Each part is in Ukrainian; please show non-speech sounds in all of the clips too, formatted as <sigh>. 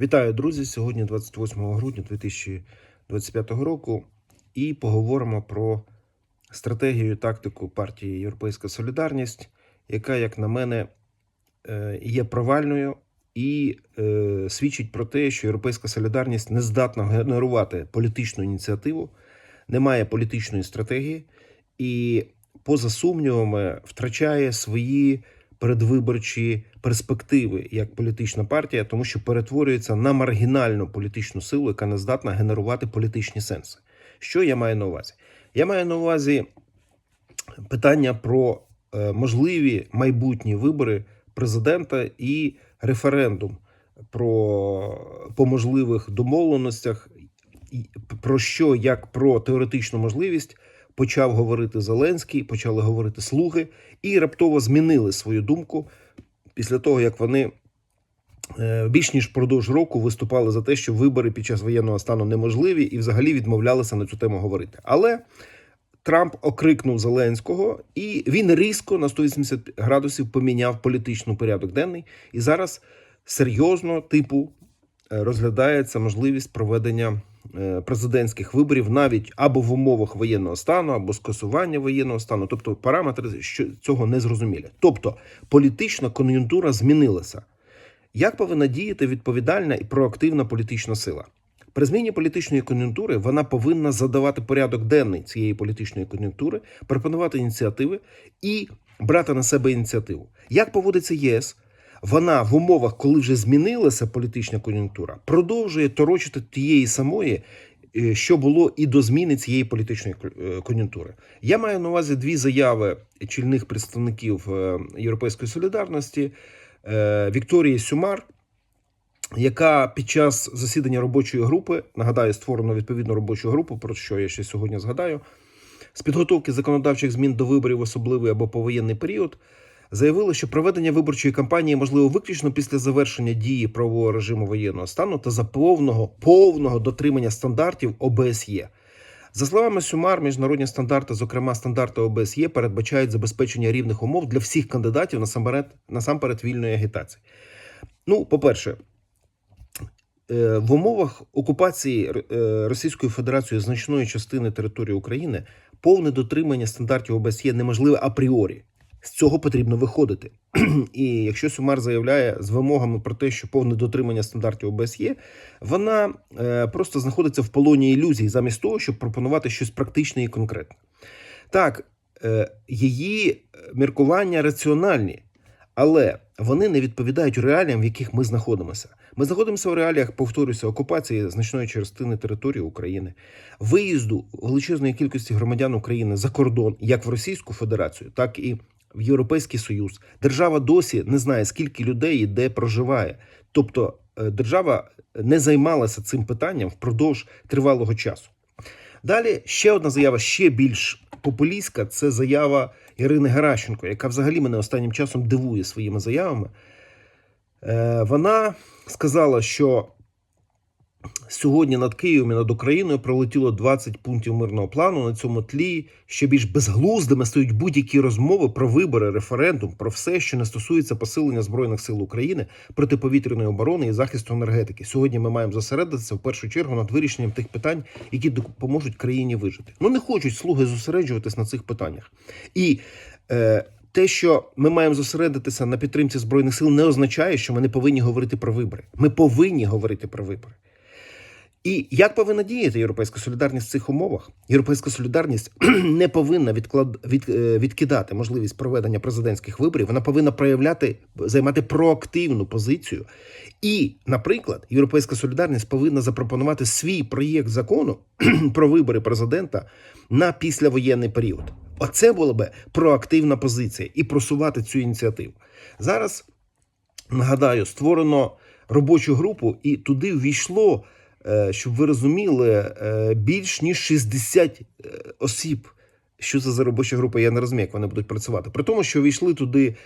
Вітаю, друзі! Сьогодні 28 грудня 2025 року, і поговоримо про стратегію і тактику партії Європейська Солідарність, яка, як на мене, е, є провальною і е, свідчить про те, що Європейська Солідарність не здатна генерувати політичну ініціативу, не має політичної стратегії і, поза сумнівами, втрачає свої передвиборчі перспективи як політична партія, тому що перетворюється на маргінальну політичну силу, яка не здатна генерувати політичні сенси. Що я маю на увазі? Я маю на увазі питання про е, можливі майбутні вибори президента і референдум про по можливих домовленостях, про що як про теоретичну можливість почав говорити Зеленський, почали говорити слуги, і раптово змінили свою думку після того, як вони е, більш ніж впродовж року виступали за те, що вибори під час воєнного стану неможливі, і взагалі відмовлялися на цю тему говорити. Але Трамп окрикнув Зеленського, і він різко на 180 градусів поміняв політичний порядок денний. І зараз серйозно, типу, е, розглядається можливість проведення президентських виборів навіть або в умовах воєнного стану, або скасування воєнного стану. Тобто параметри що цього не зрозумілі. Тобто політична кон'юнктура змінилася. Як повинна діяти відповідальна і проактивна політична сила? При зміні політичної кон'юнктури вона повинна задавати порядок денний цієї політичної кон'юнктури, пропонувати ініціативи і брати на себе ініціативу. Як поводиться ЄС? Вона в умовах, коли вже змінилася політична кон'юнктура, продовжує торочити тієї самої, е, що було і до зміни цієї політичної е, кон'юнктури. Я маю на увазі дві заяви чільних представників е, Європейської солідарності Вікторії Сюмар яка під час засідання робочої групи нагадаю, створено відповідну робочу групу, про що я ще сьогодні згадаю, з підготовки законодавчих змін до виборів в особливий або повоєнний період, заявили, що проведення виборчої кампанії можливо виключно після завершення дії правового режиму воєнного стану та за повного повного дотримання стандартів ОБСЄ. За словами Сюмар, міжнародні стандарти, зокрема стандарти ОБСЄ, передбачають забезпечення рівних умов для всіх кандидатів насамперед, насамперед вільної агітації. Ну, по-перше, Е, в умовах окупації е, Російською Федерацією значної частини території України повне дотримання стандартів ОБСЄ неможливе апріорі. З цього потрібно виходити. <clears throat> І якщо Сумар заявляє з вимогами про те, що повне дотримання стандартів ОБСЄ, вона е, просто знаходиться в полоні ілюзій, замість того, щоб пропонувати щось практичне і конкретне. Так, е, її міркування раціональні, але вони не відповідають реаліям, в яких ми знаходимося. Ми знаходимося в реаліях, повторюся, окупації значної частини території України, виїзду величезної кількості громадян України за кордон, як в Російську Федерацію, так і в Європейський Союз. Держава досі не знає, скільки людей і де проживає. Тобто е, держава не займалася цим питанням впродовж тривалого часу. Далі ще одна заява, ще більш популістська це заява Ірини Геращенко, яка взагалі мене останнім часом дивує своїми заявами. Е, вона сказала, що сьогодні над Києвом і над Україною пролетіло 20 пунктів мирного плану. На цьому тлі ще більш безглуздими стають будь-які розмови про вибори, референдум, про все, що не стосується посилення збройних сил України протиповітряної оборони і захисту енергетики. Сьогодні ми маємо зосередитися в першу чергу над вирішенням тих питань, які допоможуть країні вижити. Ну не хочуть слуги зосереджуватись на цих питаннях і. Е, те, що ми маємо зосередитися на підтримці збройних сил, не означає, що ми не повинні говорити про вибори. Ми повинні говорити про вибори. І як повинна діяти європейська солідарність в цих умовах? Європейська солідарність <clears throat> не повинна відклад... від... Е, відкидати можливість проведення президентських виборів. Вона повинна проявляти займати проактивну позицію. І, наприклад, європейська солідарність повинна запропонувати свій проєкт закону <clears throat> про вибори президента на післявоєнний період. Оце була би проактивна позиція і просувати цю ініціативу. Зараз нагадаю, створено робочу групу, і туди ввійшло, щоб ви розуміли, е, більш ніж 60 е, осіб. Що це за робоча група? Я не розумію, як вони будуть працювати. При тому, що війшли туди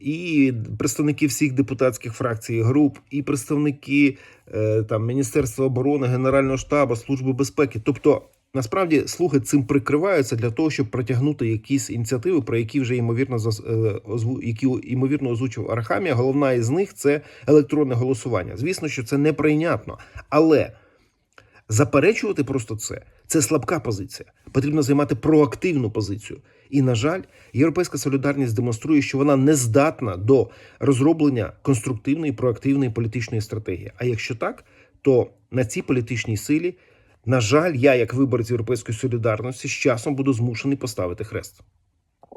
і представники всіх депутатських фракцій, і груп, і представники там Міністерства оборони, Генерального штабу, Служби безпеки. Тобто насправді слуги цим прикриваються для того, щоб протягнути якісь ініціативи, про які вже ймовірно е, які ймовірно озвучив Арахамія. Головна із них це електронне голосування. Звісно, що це неприйнятно, але заперечувати просто це це слабка позиція. Потрібно займати проактивну позицію. І, на жаль, європейська солідарність демонструє, що вона не здатна до розроблення конструктивної проактивної політичної стратегії. А якщо так, то на цій політичній силі, на жаль, я, як виборець європейської солідарності, з часом буду змушений поставити хрест.